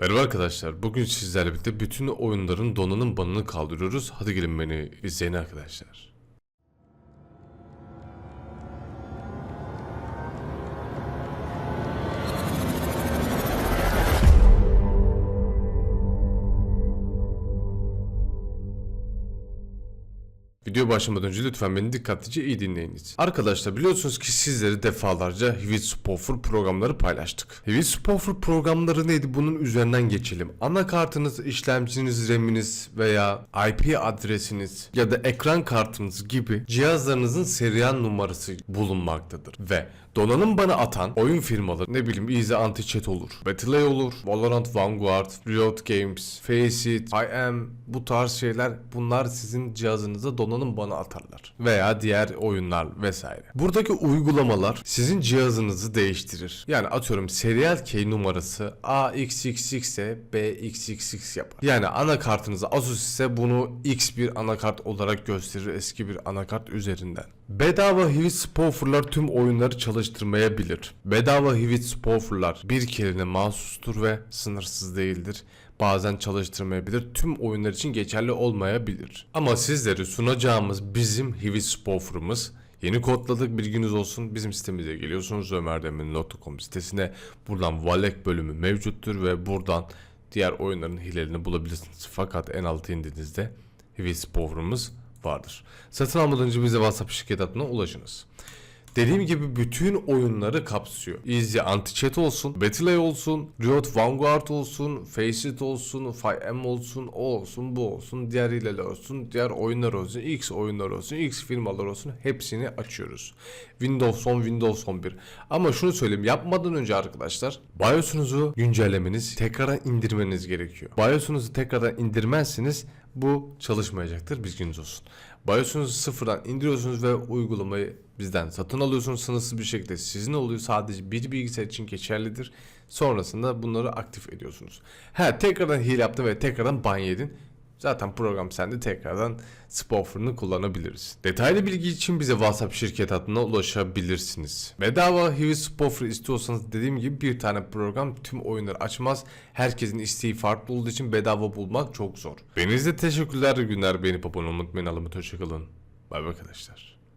Merhaba arkadaşlar. Bugün sizlerle birlikte bütün oyunların donanım banını kaldırıyoruz. Hadi gelin beni izleyin arkadaşlar. Video başlamadan önce lütfen beni dikkatlice iyi dinleyiniz. Arkadaşlar biliyorsunuz ki sizleri defalarca Hewlett-Packard programları paylaştık. Hewlett-Packard programları neydi? Bunun üzerinden geçelim. Anakartınız, işlemciniz, RAM'iniz veya IP adresiniz ya da ekran kartınız gibi cihazlarınızın serial numarası bulunmaktadır. Ve donanım bana atan oyun firmaları ne bileyim Easy Anti-Cheat olur, Battle.A olur, Valorant Vanguard, Riot Games, Faceit, IM bu tarz şeyler bunlar sizin cihazınıza donanım bana atarlar. Veya diğer oyunlar vesaire. Buradaki uygulamalar sizin cihazınızı değiştirir. Yani atıyorum serial key numarası AXXX ise BXXX yapar. Yani anakartınız Asus ise bunu X bir anakart olarak gösterir eski bir anakart üzerinden. Bedava Hivi Spoffer'lar tüm oyunları çalıştırmayabilir. Bedava Hivi Spoffer'lar bir kerene mahsustur ve sınırsız değildir. Bazen çalıştırmayabilir. Tüm oyunlar için geçerli olmayabilir. Ama sizlere sunacağımız bizim Hivi Spoffer'ımız Yeni kodladık bilginiz olsun. Bizim sitemize geliyorsunuz ömerdemin.com sitesine. Buradan Valek bölümü mevcuttur ve buradan diğer oyunların hilelerini bulabilirsiniz. Fakat en alta indiğinizde Hivi Spoffer'ımız vardır. Satın almadan önce bize WhatsApp şirket adına ulaşınız. Dediğim gibi bütün oyunları kapsıyor. Easy Anti-Chat olsun, Battle.A olsun, Riot Vanguard olsun, Faceit olsun, 5M olsun, o olsun, bu olsun, diğer hileler olsun, diğer oyunlar olsun, X oyunlar olsun, X firmalar olsun hepsini açıyoruz. Windows 10, Windows 11. Ama şunu söyleyeyim yapmadan önce arkadaşlar BIOS'unuzu güncellemeniz, tekrardan indirmeniz gerekiyor. BIOS'unuzu tekrardan indirmezseniz bu çalışmayacaktır bilginiz olsun. BIOS'unuzu sıfırdan indiriyorsunuz ve uygulamayı bizden satın alıyorsunuz sınırsız bir şekilde sizin oluyor sadece bir bilgisayar için geçerlidir. Sonrasında bunları aktif ediyorsunuz. Ha tekrardan hile yaptın ve tekrardan ban yedin. Zaten program sende tekrardan Spoffer'ını kullanabiliriz. Detaylı bilgi için bize WhatsApp şirket adına ulaşabilirsiniz. Bedava Hivi Spoffer istiyorsanız dediğim gibi bir tane program tüm oyunları açmaz. Herkesin isteği farklı olduğu için bedava bulmak çok zor. Benize teşekkürler günler. Beni abone unutmayın. Emanet hoşçakalın. Bay bay arkadaşlar.